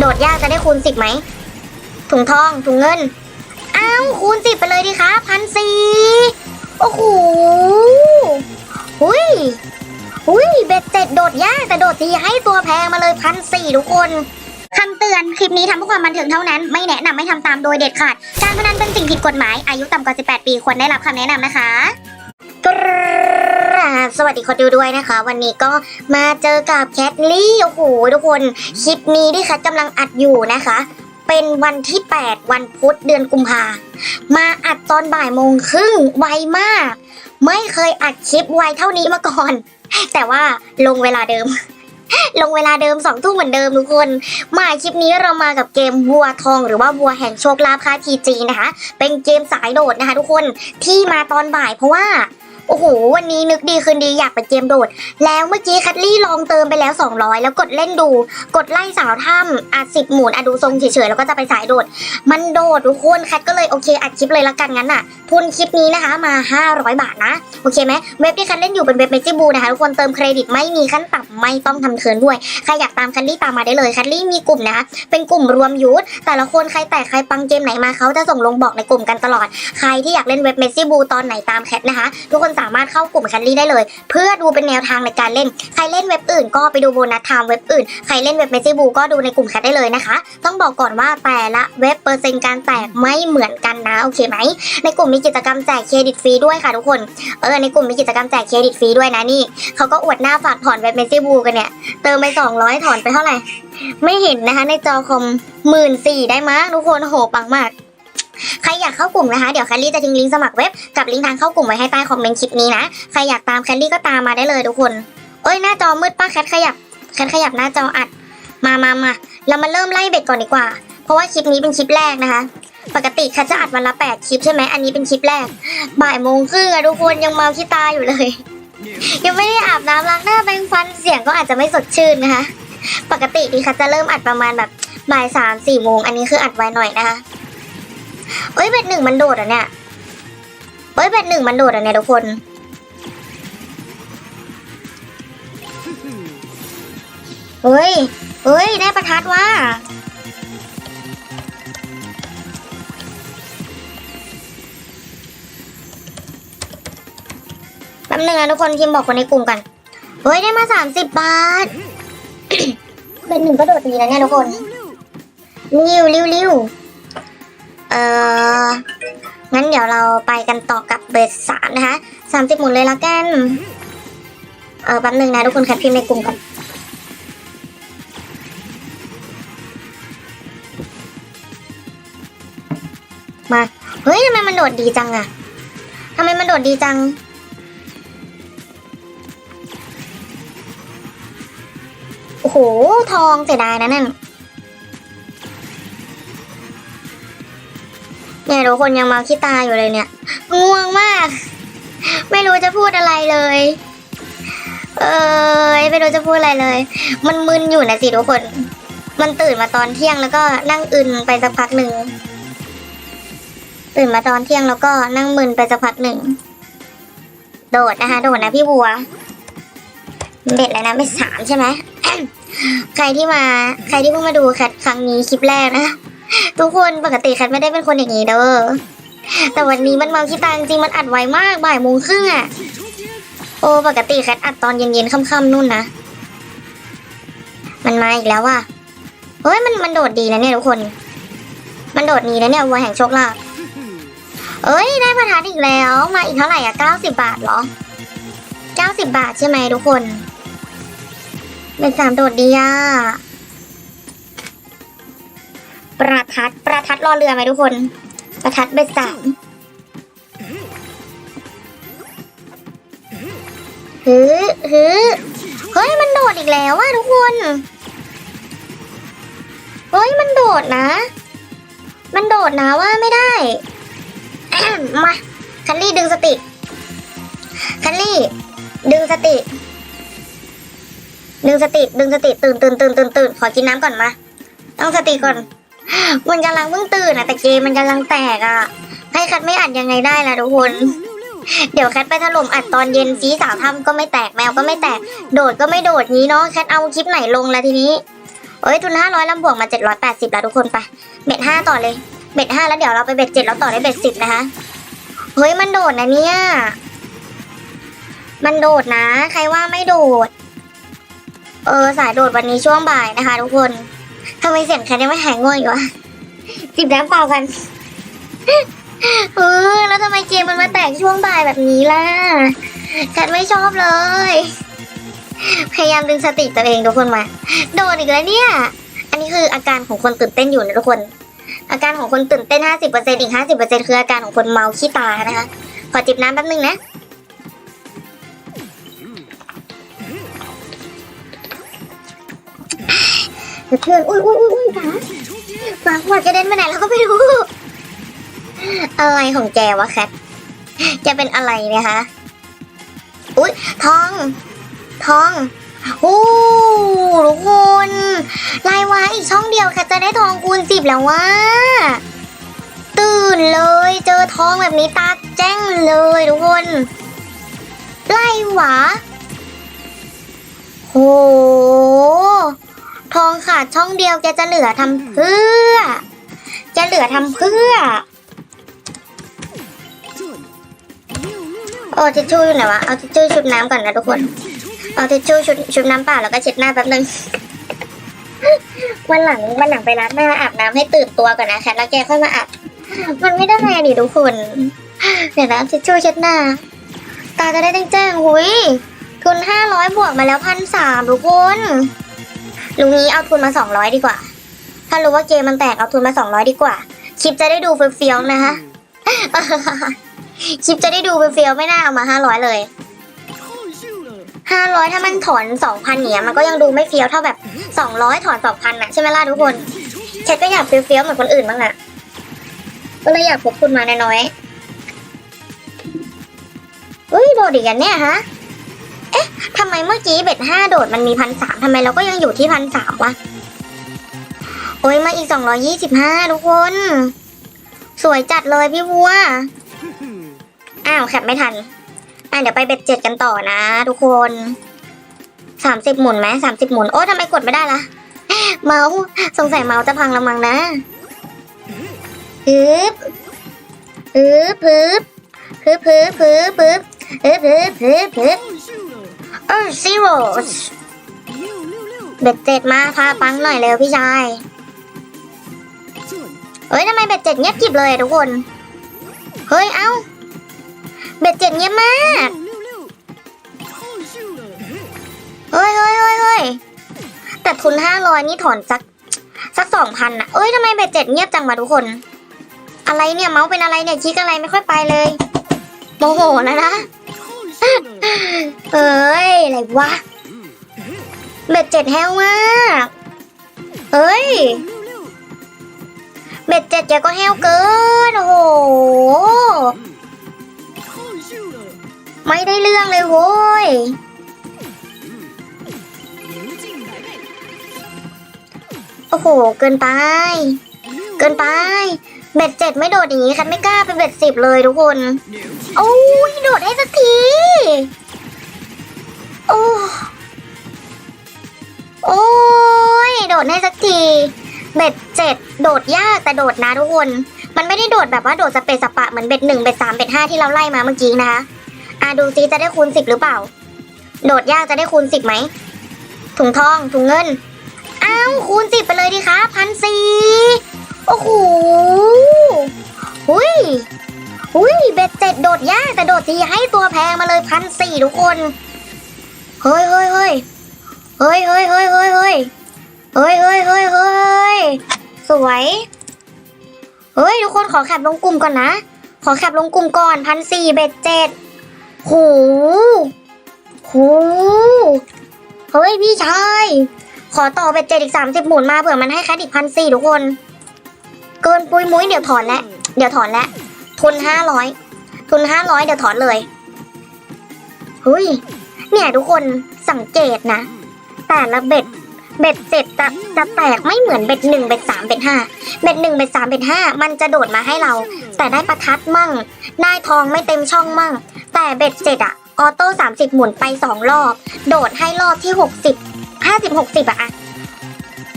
โดดยากจะได้คูณสิบไหม ถุงทอง ถุงเงิน อ้าว คูณสิบไปเลยดิคะพันสี่โอ้โหหุยหุยเบ็ดเจ็ดโดดยากแต่โดดทีให้ตัวแพงมาเลยพันสี่ทุกคนคำเตือน คลิปนี้ทำเพื่อความบันเทิงเท่านั้น ไม่แนะนำไม่ทำตามโดยเด็ดขาด การพนันเป็นสิ่งผิดกฎหมาย อายุต่ำกว่า 18 ปี ควรได้รับคำแนะนำนะคะ กราบสวัสดีคนดูด้วยนะคะ วันนี้ก็มาเจอกับแคทลี่โอ้โหทุกคนคลิปนี้ที่แคทกำลังอัดอยู่นะคะ เป็นวันที่ 8 วันพุธเดือนกุมภามาอัดตอนบ่ายโมงครึ่งไวมาก ไม่เคยอัดคลิปไวเท่านี้มาก่อน แต่ว่าลงเวลาเดิม ลงเวลาเดิมสองทุ่มเหมือนเดิมทุกคนมาคลิปนี้เรามากับเกมวัวทอง หรือว่าวัวแห่งโชคลาภค่ายพีจีนะคะ เป็นเกมสายโดดนะคะ ทุกคนที่มาตอนบ่ายเพราะว่า โอ้โห วันนี้นึกดีคืนดีอยากไปเกมโดด แล้วเมื่อกี้คัตลี่ลองเติมไปแล้ว 200 แล้วกดเล่นดู กดไล่สาวถ้ำอัดสิบหมุนอะดูทรงเฉยๆ แล้วก็จะไปสายโดด มันโดดทุกคนแคทก็เลยโอเคอัดคลิปเลยละกันงั้นอะ ทุนคลิปนี้นะคะมา 500 บาทนะ โอเคไหมเว็บที่คันเล่นอยู่เป็นเว็บเมจิบูนะคะทุกคนเติมเครดิตไม่มีขั้นต่ำไม่ต้องทำเทินด้วย ใครอยากตามคันลี่ตามมาได้เลยคันลี่มีกลุ่มนะคะเป็นกลุ่มรวมยูทแต่ละคนใครแตกใครปังเกมไหนมาเขาจะส่งลงบอกในกลุ่มกันตลอด ใครที่อยากเล่นเว็บเมจิบูตอนไหนตามแคทนะคะทุกคนสามารถเข้ากลุ่มแคันลี่ได้เลย เพื่อดูเป็นแนวทางในการเล่น ใครเล่นเว็บอื่นก็ไปดูโบนัสไทม์เว็บอื่น ใครเล่นเว็บเมจิบูก็ดูในกลุ่มแคทได้เลยนะคะ ต้องบอกก่อนว่าแต่ละเว็บเปอร์เซ็นต์การแตกไม่เหมือนกันนะโอเคไหม ในกลุ่มมีกิจกรรมแจกเครดิตฟรีด้วยค่ะทุกคน เออในกลุ่มมีกิจกรรมแจกเครดิตฟรีด้วยนะนี่เขาก็อวดหน้าฝากถอนเว็บเมจิบูกันเนี่ยเติมไป 200 ถอนไปเท่าไหร่ไม่เห็นนะคะในจอคอมหมื่นสี่ได้มั้งทุกคนโหปังมาก ใครอยากเข้ากลุ่มนะคะ เดี๋ยวแคลรี่จะทิ้งลิงก์สมัครเว็บกับลิงก์ทางเข้ากลุ่มไว้ให้ใต้คอมเมนต์คลิปนี้นะ ใครอยากตามแคลรี่ก็ตามมาได้เลยทุกคน เอ้ยหน้าจอมืดป้าแคทขยับ แคทขยับหน้าจออัด มามามาเรามาเริ่มไล่เบ็ดก่อนดีกว่า เพราะว่าคลิปนี้เป็นคลิปแรกนะคะ ปกติแคทจะอัดวันละแปดคลิปใช่ไหมอันนี้เป็นคลิปแรก บ่ายโมงครึ่งอะทุกคนยังเมาขี้ตาอยู่เลย ยังไม่ได้อาบน้ำล้างหน้าแปรงฟัน เสียงก็อาจจะไม่สดชื่นนะคะ ปกติดิคะจะเริ่มอัดประมาณแบบบ่ายสามสี่โมง อันนี้คืออัดไวหน่อยนะคะ เอ้ยเบ็ดหนึ่งมันโดดอะเนี่ยเอ้ยเบ็ดหนึ่งมันโดดอะเนี่ยทุกคนเฮ้ยเฮ้ย ได้ประทัดว่าแป๊บนึงนะทุกคนพิมบอกคนในกลุ่มกัน เฮ้ย ได้มาสามสิบบาท เป็นหนึ่งก็โดดดีนะเนี่ยทุกคนริ้วริ้วริ้ว เอองั้นเดี๋ยวเราไปกันต่อกับเบสสามนะคะสามสิบหมุนเลยละกันเออแป๊บนึงนะทุกคนแคปพิมพ์ในกลุ่มกันมาเฮ้ยทำไมมันโดดดีจังอะทำไมมันโดดดีจังโอ้โหทองเสียดายนะนั่น เนี่ยทุกคนยังเมาขี้ตาอยู่เลยเนี่ยง่วงมาก ไม่รู้จะพูดอะไรเลย เออไม่รู้จะพูดอะไรเลย มันมึนอยู่นะสิทุกคน มันตื่นมาตอนเที่ยงแล้วก็นั่งอึนไปสักพักหนึ่งตื่นมาตอนเที่ยงแล้วก็นั่งมึนไปสักพักหนึ่งโดดนะคะโดดนะพี่บัวเด็ดแล้วนะเป็นสามใช่ไหมใครที่มา ใครที่เพิ่งมาดูแคทครั้งนี้คลิปแรกนะ ทุกคนปกติแคทไม่ได้เป็นคนอย่างนี้เด้อแต่วันนี้มันเมาขี้ตาจริงมันอัดไวมากบ่ายโมงครึ่งอะโอ้ปกติแคทอัดตอนเย็นๆค่ำๆนู่นนะ มันมาอีกแล้วว่ะเฮ้ยมันมันโดดดีนะเนี่ยทุกคน มันโดดดีนะเนี่ยวัวแห่งโชคลาภเอ้ยได้ประทัดอีกแล้ว มาอีกเท่าไหร่อะเก้าสิบาทเหรอเก้าสิบบาทใช่ไหมทุกคน เป็นสามโดดดีอะ ประทัด ประทัดรอเรือไหมทุกคน ประทัดเป็นสามฮือฮือเฮ้ยมันโดดอีกแล้วอะทุกคน เฮ้ยมันโดดนะ มันโดดนะว่าไม่ได้มาคันลี่ดึงสติ คันลี่ ดึงสติ ดึงสติ ดึงสติ ตื่นตื่นตื่นตื่นตื่นขอกินน้ำก่อนมา ต้องสติก่อน มันกำลังเพิ่งตื่นอะแต่เกมมันกำลังแตกอะให้คัดไม่อัดยังไงได้ล่ะทุกคน เดี๋ยวแคทไปถล่มอัดตอนเย็นซีสาวทำก็ไม่แตกแมวก็ไม่แตก โดดก็ไม่โดดงี้เนาะแคทเอาคลิปไหนลงแล้วทีนี้เอ้ยทุนห้าร้อยลำบวกมาเจ็ดร้อยแปดสิบแล้วทุกคนไปเบ็ดห้าต่อเลยเบ็ดห้าแล้วเดี๋ยวเราไปเบ็ดเจ็ดแล้วต่อได้เบ็ดสิบนะคะเฮ้ยมันโดดนะเนี่ย มันโดดนะ ใครว่าไม่โดด เออสายโดดวันนี้ช่วงบ่ายนะคะ ทุกคน ทำไมเสียงแคทยังไม่หายง่วงอยู่วะจิบน้ำเปล่ากันเออแล้วทำไมเกมมันมาแตกช่วงบ่ายแบบนี้ล่ะแคทไม่ชอบเลย พยายามดึงสติตัวเองทุกคนมา โดดอีกแล้วเนี่ย อันนี้คืออาการของคนตื่นเต้นอยู่นะทุกคน อาการของคนตื่นเต้น 50%อีก 50%คืออาการของคนเมาขี้ตานะคะ ขอจิบน้ำแป๊บนึงนะ เพื่อนอุ้ยอุ้ยอุ้ยอุ้ยฝาฝาขวดกระเด็นไปไหนแล้วก็ไม่รู้ อะไรของแกวะแคทแกเป็นอะไรเนี่ยคะอุ้ยทอง ทองโอ้ทุกคนลายวาอีกช่องเดียวแคทจะได้ทองคูณสิบแล้วว่าตื่นเลยเจอทองแบบนี้ตาแจ้งเลยทุกคนไล่หวาโห ทองขาดช่องเดียวแกจะเหลือทำเพื่อ จะเหลือทำเพื่อ โอ้ทิชชู่อยู่ไหนวะ เอาทิชชู่ชุบน้ำก่อนนะทุกคน เอาทิชชู่ชุบชุบน้ำเปล่าแล้วก็เช็ดหน้าแป๊บนึง วันหลังวันหลังไปล้างหน้าอาบน้ำให้ตื่นตัวก่อนนะแคทแล้วแกค่อยมาอาบ มันไม่ได้ไงดิทุกคน เดี๋ยวนะทิชชู่เช็ดหน้า ตาจะได้แจ้งๆหุยทุนห้าร้อยบวกมาแล้วพันสามทุกคน ลุงนี้เอาทุนมาสองร้อยดีกว่า ถ้ารู้ว่าเกมมันแตกเอาทุนมาสองร้อยดีกว่า คลิปจะได้ดูเฟี้ยวๆนะคะคลิปจะได้ดูเฟี้ยวๆไม่น่าเอามาห้าร้อยเลยห้าร้อยถ้ามันถอนสองพันเนี่ยมันก็ยังดูไม่เฟี้ยวเท่าแบบสองร้อยถอนสองพันอะใช่ไหมล่ะทุกคนเชดก็อยากเฟี้ยวๆเหมือนคนอื่นบ้างอะก็เลยอยากพกทุนมาน้อยๆเฮ้ยโดดอีกกันเนี่ยฮะ เอ๊ะทำไมเมื่อกี้เบ็ดห้าโดดมันมีพันสามทำไมเราก็ยังอยู่ที่พันสามวะ โอ้ยมาอีกสองร้อยี่สิบห้าทุกคน สวยจัดเลยพี่วัว อ้าวแคปไม่ทัน อะเดี๋ยวไปเบ็ดเจ็ดกันต่อนะทุกคนสามสิบหมุนไหมสามสิบหมุน โอ้ทำไมกดไม่ได้ล่ะเมาส์สงสัยเมาส์จะพังละมังนะฮึบฮึบฮึบฮึบฮึบฮึบฮึบฮึบฮึบฮึบฮึบ เออซีโร่เบ็ดเจ็ดมาพาปังหน่อยเร็วพี่ชายเฮ้ยทำไมเบ็ดเจ็ดเงียบกิบเลยทุกคน เฮ้ยเอ้า เบ็ดเจ็ดเงียบมาก เฮ้ยเฮ้ยเฮ้ยเฮ้ยแต่ทุนห้าร้อยนี่ถอนสัก สักสองพันอะเอ้ยทำไมเบ็ดเจ็ดเงียบจังวะทุกคน อะไรเนี่ยเมาส์เป็นอะไรเนี่ยคิดอะไรไม่ค่อยไปเลยโมโหแล้วนะ เอ้ย อะไรวะเบ็ดเจ็ดแฮวมากเฮ้ย เบ็ดเจ็ดแกก็แฮวเกิน โอ้โห ไม่ได้เรื่องเลยโว้ย โอ้โห เกินไป เกินไป เบ็ดเจ็ดไม่โดดอย่างนี้คันไม่กล้าไปเบ็ดสิบเลยทุกคน โอ้ยโดดให้สักที โอ้โอ้ยโดดให้สักที เบ็ดเจ็ดโดดยากแต่โดดนะทุกคน มันไม่ได้โดดแบบว่าโดดสเปซสปะเหมือนเบ็ดหนึ่งเบ็ดสามเบ็ดห้าที่เราไล่มาเมื่อกี้นะคะอะดูซิจะได้คูณสิบหรือเปล่า โดดยากจะได้คูณสิบไหม ถุงทองถุงเงิน อ้าวคูณสิบไปเลยดิคะพันสี่โอ้โห ทีให้ตัวแพงมาเลยพันสี่ทุกคน เฮ้ยเฮ้ยเฮ้ยเฮ้ยเฮ้ยเฮ้ยเฮ้ยเฮ้ยเฮ้ยเฮ้ยเฮ้ยเฮ้ยสวย เฮ้ยทุกคนขอแคปลงกลุ่มก่อนนะ ขอแคปลงกลุ่มก่อนพันสี่เบ็ดเจ็ดโหโหเฮ้ยพี่ชาย ขอต่อเบ็ดเจ็ดอีกสามสิบหมุนมาเผื่อมันให้แคดอีกพันสี่ทุกคน เกินปุยมุ้ยเดี๋ยวถอนแล้ว เดี๋ยวถอนแล้วทุนห้าร้อย ทุนห้าร้อยเดี๋ยวถอนเลยเฮ้ยเนี่ยทุกคนสังเกตนะ แต่ละเบ็ดเบ็ดเจ็ดจะจะแตกไม่เหมือนเบ็ดหนึ่งเบ็ดสามเบ็ดห้าเบ็ดหนึ่งเบ็ดสามเบ็ดห้ามันจะโดดมาให้เรา แต่ได้ประทัดมั่งได้ทองไม่เต็มช่องมั่ง แต่เบ็ดเจ็ดอะออโต้สามสิบหมุนไปสองรอบ โดดให้รอบที่หกสิบห้าสิบหกสิบอะ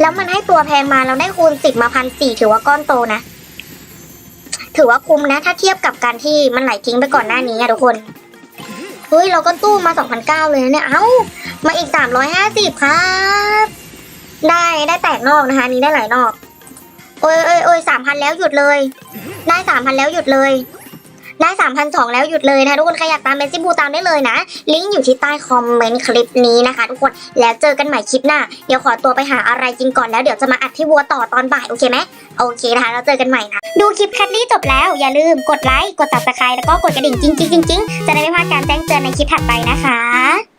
แล้วมันให้ตัวแพงมาเราได้คูณสิบมาพันสี่ถือว่าก้อนโตนะ ถือว่าคุ้มนะ ถ้าเทียบกับการที่มันไหลทิ้งไปก่อนหน้านี้อะทุกคนเฮ้ยเราก็ตู้มาสองพันเก้าเลยนะเนี่ย เอ้า มาอีกสามร้อยห้าสิบครับ ได้ได้แตกนอกนะคะนนี้ได้หลายนอก โอ้ยโอ้ยโอ้ยสามพันแล้วหยุดเลย ได้สามพันแล้วหยุดเลย ได้สามพันสองแล้วหยุดเลยนะทุกคนใครอยากตามเมสซี่บูตามได้เลยนะ ลิงก์อยู่ที่ใต้คอมเมนต์คลิปนี้นะคะ ทุกคนแล้วเจอกันใหม่คลิปหน้า เดี๋ยวขอตัวไปหาอะไรกินก่อนแล้วเดี๋ยวจะมาอัดพี่วัวต่อตอนบ่ายโอเคไหมโอเคนะคะแล้วเจอกันใหม่นะดูคลิปแคทลี่จบแล้วอย่าลืมกดไลค์กดติดตามแล้วก็กดกระดิ่งจริงๆๆๆจะได้ไม่พลาดการแจ้งเตือนในคลิปถัดไปนะคะ